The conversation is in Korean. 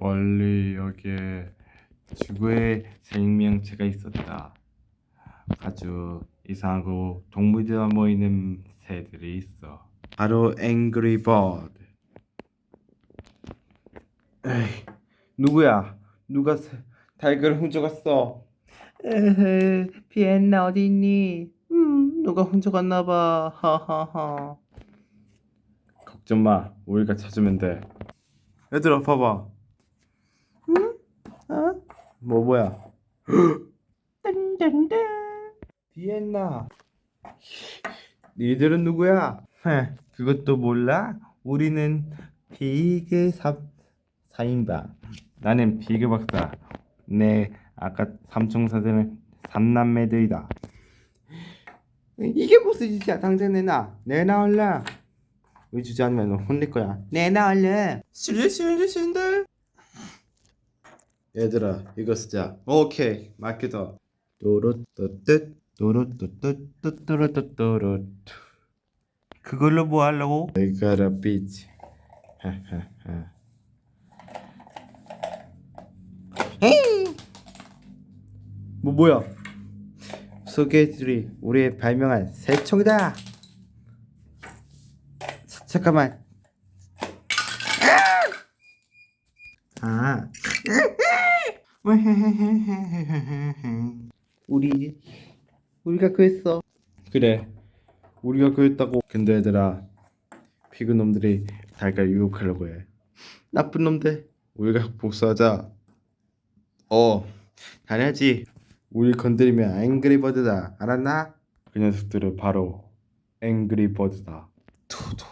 멀리 여기에 지구에 생명체가 있었다. 아주 이상하고 동물들 모이는 새들이 있어. 바로 앵그리 버드. 에이, 누구야? 누가 새- 달걀을 훔쳐갔어? 에헤, 비엔나 어디 있니? 음, 누가 훔쳐갔나 봐. 하하하. 걱정 마. 우리가 찾으면 돼. 얘들아, 봐봐. 응? 어? 뭐 뭐야? 딴딴딴. 비엔나. 니들은 누구야? 헤, 그것도 몰라? 우리는 비계 사 사인방. 나는 비계 박사. 내 아까 삼총사들은 삼남매들이다. 이게 무슨 짓이야? 당장 내놔. 내놔 얼른. 왜 주지 않으면 혼낼 거야. 내놔 얼른. 싫은데. 얘들아 이거 쓰자. 오케이. 또로또뜻 또로또뜻 또로또또로 그걸로 뭐 하려고? I got a beach. 하하하. 헤이. 뭐 뭐야? 소개해드리 우리의 발명한 새총이다. 자, 잠깐만. 아. 우리 우리가 그랬어. 그래. 우리가 그랬다고. 근데 얘들아, 피그 놈들이 달걀 유혹하려고 해. 나쁜 놈들. 우리가 복수하자. 어, 당연하지. 우리 건드리면 앵그리버드다. 알았나? 그 녀석들은 바로 앵그리버드다. 도도